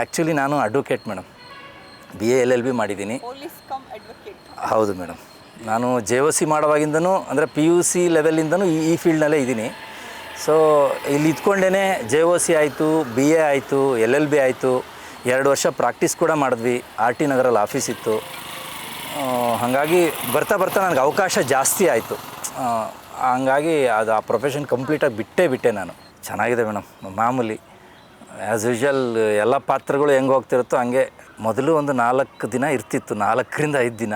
Actually ನಾನು advocate madam B A L L B ಮಾಡಿದ್ದೀನಿ. ಹೌದು ಮೇಡಮ್ ನಾನು ಜೆ ಒ ಸಿ ಮಾಡೋವಾಗಿಂದನೂ ಅಂದರೆ ಪಿ ಯು ಸಿ ಲೆವೆಲಿಂದನೂ ಈ ಈ ಫೀಲ್ಡ್ನಲ್ಲೇ ಇದ್ದೀನಿ. ಸೊ ಇಲ್ಲಿ ಇದ್ಕೊಂಡೇ ಜೆ ಒ ಸಿ ಆಯಿತು ಬಿ ಎ ಆಯಿತು ಎಲ್ ಎಲ್ ಬಿ ಆಯಿತು. ಎರಡು ವರ್ಷ ಪ್ರಾಕ್ಟೀಸ್ ಕೂಡ ಮಾಡಿದ್ವಿ. ಆರ್ ಟಿ ನಗರಲ್ಲಿ ಆಫೀಸ್ ಇತ್ತು. ಹಾಗಾಗಿ ಬರ್ತಾ ಬರ್ತಾ ನನಗೆ ಅವಕಾಶ ಜಾಸ್ತಿ ಆಯಿತು. ಹಂಗಾಗಿ ಅದು ಆ ಪ್ರೊಫೆಷನ್ ಕಂಪ್ಲೀಟಾಗಿ ಬಿಟ್ಟೇ ಬಿಟ್ಟೆ ನಾನು. ಚೆನ್ನಾಗಿದೆ ಮೇಡಮ್ ಮಾಮೂಲಿ. ಆ್ಯಸ್ ಯೂಶ್ವಲ್ ಎಲ್ಲ ಪಾತ್ರಗಳು ಹೆಂಗೆ ಹೋಗ್ತಿರುತ್ತೋ ಹಂಗೆ ಮೊದಲು ಒಂದು ನಾಲ್ಕು ದಿನ ಇರ್ತಿತ್ತು, ನಾಲ್ಕರಿಂದ ಐದು ದಿನ.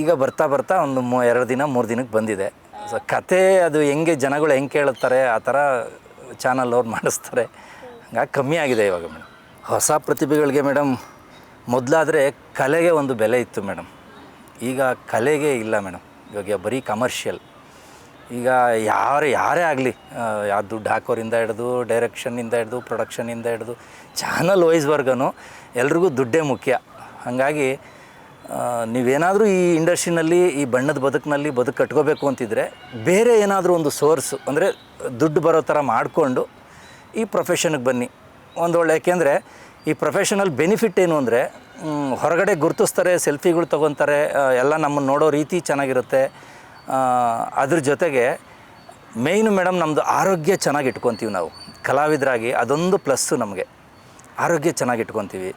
ಈಗ ಬರ್ತಾ ಬರ್ತಾ ಒಂದು ಮೂ, ಎರಡು ದಿನ, ಮೂರು ದಿನಕ್ಕೆ ಬಂದಿದೆ. ಸೊ ಕತೆ ಅದು ಹೆಂಗೆ ಜನಗಳು ಹೆಂಗೆ ಕೇಳುತ್ತಾರೆ ಆ ಥರ ಚಾನಲ್ ಅವ್ರು ಮಾಡಿಸ್ತಾರೆ. ಹಂಗಾಗಿ ಕಮ್ಮಿ ಆಗಿದೆ ಇವಾಗ ಮೇಡಮ್. ಹೊಸ ಪ್ರತಿಭೆಗಳಿಗೆ ಮೇಡಮ್, ಮೊದಲಾದರೆ ಕಲೆಗೆ ಒಂದು ಬೆಲೆ ಇತ್ತು ಮೇಡಮ್. ಈಗ ಕಲೆಗೆ ಇಲ್ಲ ಮೇಡಮ್. ಇವಾಗ ಬರೀ ಕಮರ್ಷಿಯಲ್ ಈಗ ಯಾರು, ಯಾರೇ ಆಗಲಿ ಯಾವ ದುಡ್ಡು ಹಾಕೋರಿಂದ ಹಿಡ್ದು ಡೈರೆಕ್ಷನ್ನಿಂದ ಹಿಡ್ದು ಪ್ರೊಡಕ್ಷನ್ನಿಂದ ಹಿಡ್ದು ಚಾನಲ್ ವೈಸ್ವರ್ಗನು ಎಲ್ರಿಗೂ ದುಡ್ಡೇ ಮುಖ್ಯ. ಹಾಗಾಗಿ ನೀವೇನಾದರೂ ಈ ಇಂಡಸ್ಟ್ರಿನಲ್ಲಿ, ಈ ಬಣ್ಣದ ಬದುಕಿನಲ್ಲಿ ಬದುಕು ಕಟ್ಕೋಬೇಕು ಅಂತಿದ್ರೆ, ಬೇರೆ ಏನಾದರೂ ಒಂದು ಸೋರ್ಸು ಅಂದರೆ ದುಡ್ಡು ಬರೋ ಥರ ಮಾಡಿಕೊಂಡು ಈ ಪ್ರೊಫೆಷನ್ಗೆ ಬನ್ನಿ. ಒಂದು ಒಳ್ಳೆ ಯಾಕೆಂದರೆ ಈ ಪ್ರೊಫೆಷನಲ್ ಬೆನಿಫಿಟ್ ಏನು ಅಂದರೆ ಹೊರಗಡೆ ಗುರುತಿಸ್ತಾರೆ ಸೆಲ್ಫಿಗಳು ತೊಗೊತಾರೆ ಎಲ್ಲ ನಮ್ಮನ್ನು ನೋಡೋ ರೀತಿ ಚೆನ್ನಾಗಿರುತ್ತೆ. ಅದ್ರ ಜೊತೆಗೆ ಮೇಯ್ನು ಮೇಡಮ್ ನಮ್ಮದು ಆರೋಗ್ಯ ಚೆನ್ನಾಗಿ ಇಟ್ಕೊತೀವಿ ನಾವು. ಕಲಾವಿದರಾಗಿ ಅದೊಂದು ಪ್ಲಸ್ಸು ನಮಗೆ. ಆರೋಗ್ಯ ಚೆನ್ನಾಗಿ ಇಟ್ಕೊತೀವಿ.